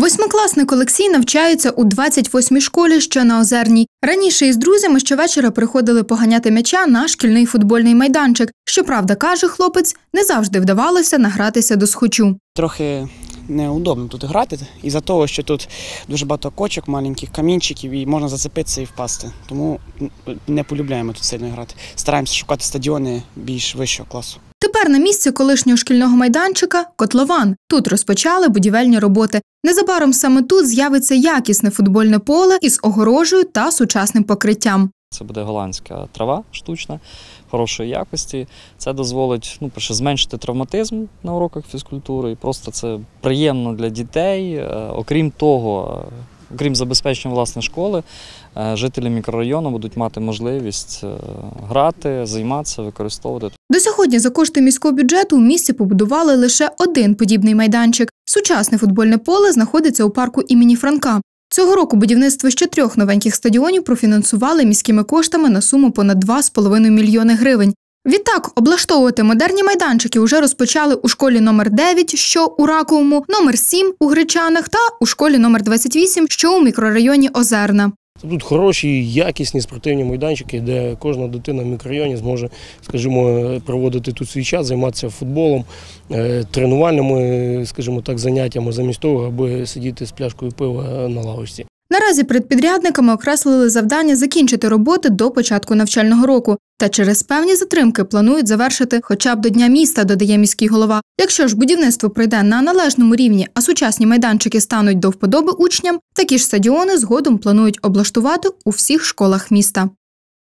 Восьмикласник Олексій навчається у 28-й школі, що на Озерній. Раніше із друзями щовечора приходили поганяти м'яча на шкільний футбольний майданчик. Щоправда, каже хлопець, не завжди вдавалося награтися до схочу. Трохи неудобно тут грати, із-за того, що тут дуже багато кочок, маленьких камінчиків, і можна зацепитися і впасти. Тому не полюбляємо тут сильно грати. Стараємося шукати стадіони більш вищого класу. Тепер на місці колишнього шкільного майданчика котлован. Тут розпочали будівельні роботи. Незабаром саме тут з'явиться якісне футбольне поле із огорожею та сучасним покриттям. Це буде голландська трава штучна, хорошої якості. Це дозволить ну, перше, зменшити травматизм на уроках фізкультури. І просто це приємно для дітей. Е, Окрім того, окрім забезпечення власне школи, е, жителі мікрорайону будуть мати можливість е, грати, займатися, використовувати. До сьогодні за кошти міського бюджету у місті побудували лише один подібний майданчик. Сучасне футбольне поле знаходиться у парку імені Франка. Цього року будівництво ще трьох новеньких стадіонів профінансували міськими коштами на суму понад 2,5 мільйони гривень. Відтак, облаштовувати модерні майданчики вже розпочали у школі номер 9, що у Раковому, номер 7 у Гречанах та у школі номер 28, що у мікрорайоні Озерна. Тут хороші, якісні спортивні майданчики, де кожна дитина в мікрорайоні зможе, скажімо, проводити тут свій час, займатися футболом, е, тренувальними, скажімо так, заняттями, замість того, аби сидіти з пляшкою пива на лавочці. Наразі перед підрядниками окреслили завдання закінчити роботи до початку навчального року. Та через певні затримки планують завершити хоча б до Дня міста, додає міський голова. Якщо ж будівництво пройде на належному рівні, а сучасні майданчики стануть до вподоби учням, такі ж стадіони згодом планують облаштувати у всіх школах міста.